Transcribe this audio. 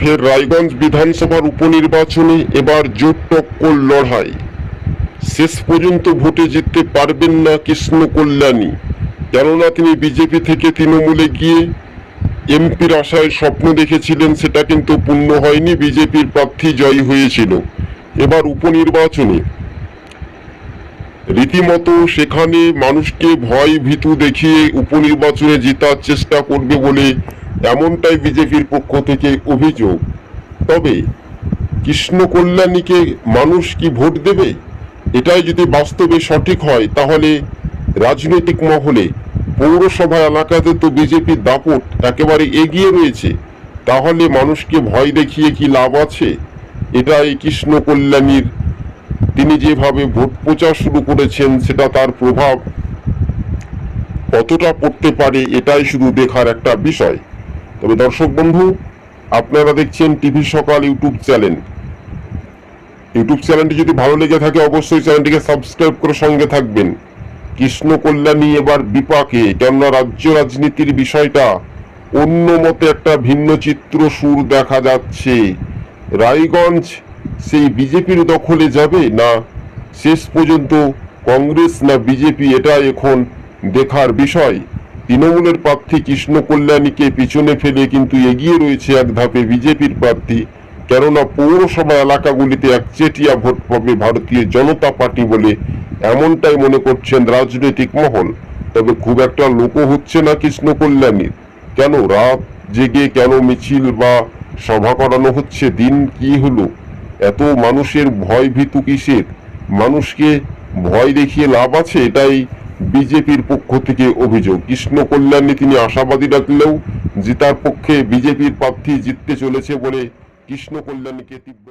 ফের রায়গঞ্জ বিধানসভার উপনির্বাচনে এবার জোট টক্কর লড়াই। শেষ পর্যন্ত ভোটে জিততে পারবেন না কৃষ্ণ কল্যাণী কেননা তিনি বিজেপি থেকে তৃণমূলে গিয়ে এমপির আশায় স্বপ্ন দেখেছিলেন, সেটা কিন্তু পূর্ণ হয়নি, বিজেপির প্রার্থী জয়ী হয়েছিল। এবার উপনির্বাচনে। রীতিমতো সেখানে মানুষকে ভয় ভীতু দেখিয়ে উপনির্বাচনে জেতার চেষ্টা করবে বলে এমনটাই বিজেপির পক্ষ থেকে অভিযোগ। তবে কৃষ্ণ কল্যাণীকে মানুষ কি ভোট দেবে? এটাই যদি বাস্তবে সঠিক হয়, তাহলে রাজনৈতিক মহলে পৌরসভা এলাকাতে তো বিজেপির দাপট একেবারে এগিয়ে রয়েছে। তাহলে মানুষকে ভয় দেখিয়ে কি লাভ আছে? এটাই কৃষ্ণ কল্যাণীর তিনি যেভাবে ভোট প্রচার শুরু করেছেন, সেটা তার প্রভাব কতটা পড়তে পারে, এটাই শুধু দেখার একটা বিষয়। তবে দর্শক বন্ধু, আপনারা দেখছেন টিভি সকাল ইউটিউব চ্যানেল। ইউটিউব চ্যানেলটি যদি ভালো লেগে থাকে, অবশ্যই চ্যানেলটিকে সাবস্ক্রাইব করে সঙ্গে থাকবেন। কৃষ্ণ কল্যাণী এবার বিপাকে, কেননা রাজ্য রাজনীতির বিষয়টা অন্য মতে একটা ভিন্ন চিত্র সুর দেখা যাচ্ছে। রায়গঞ্জ সেই বিজেপির দখলে যাবে না? শেষ পর্যন্ত কংগ্রেস না বিজেপি এটা এখন দেখার বিষয়। তৃণমূলের প্রার্থী কৃষ্ণ কল্যাণীকে পিছনে ফেলে কিন্তু এগিয়ে রয়েছে এক ধাপে বিজেপির প্রার্থী। কেননা পৌরসভা এলাকাগুলিতে একচেটিয়া ভোট পাবে ভারতীয় জনতা পার্টি বলে এমনটাই মনে করছেন রাজনৈতিক মহল। তবে খুব একটা লোকও হচ্ছে না কৃষ্ণ কল্যাণীর কেন রাত জেগে কেন মিছিল বা সভা করানো হচ্ছে? দিন কি হলো? এত মানুষের ভয় ভীতু কিসের? মানুষকে ভয় দেখিয়ে লাভ আছে? এটাই বিজেপির পক্ষ থেকে অভিযোগ। কৃষ্ণ কল্যাণে তিনি আশাবাদী ডাকলেও জিতার পক্ষে বিজেপির প্রার্থী জিততে চলেছে বলে কৃষ্ণ কল্যাণকে তীব্র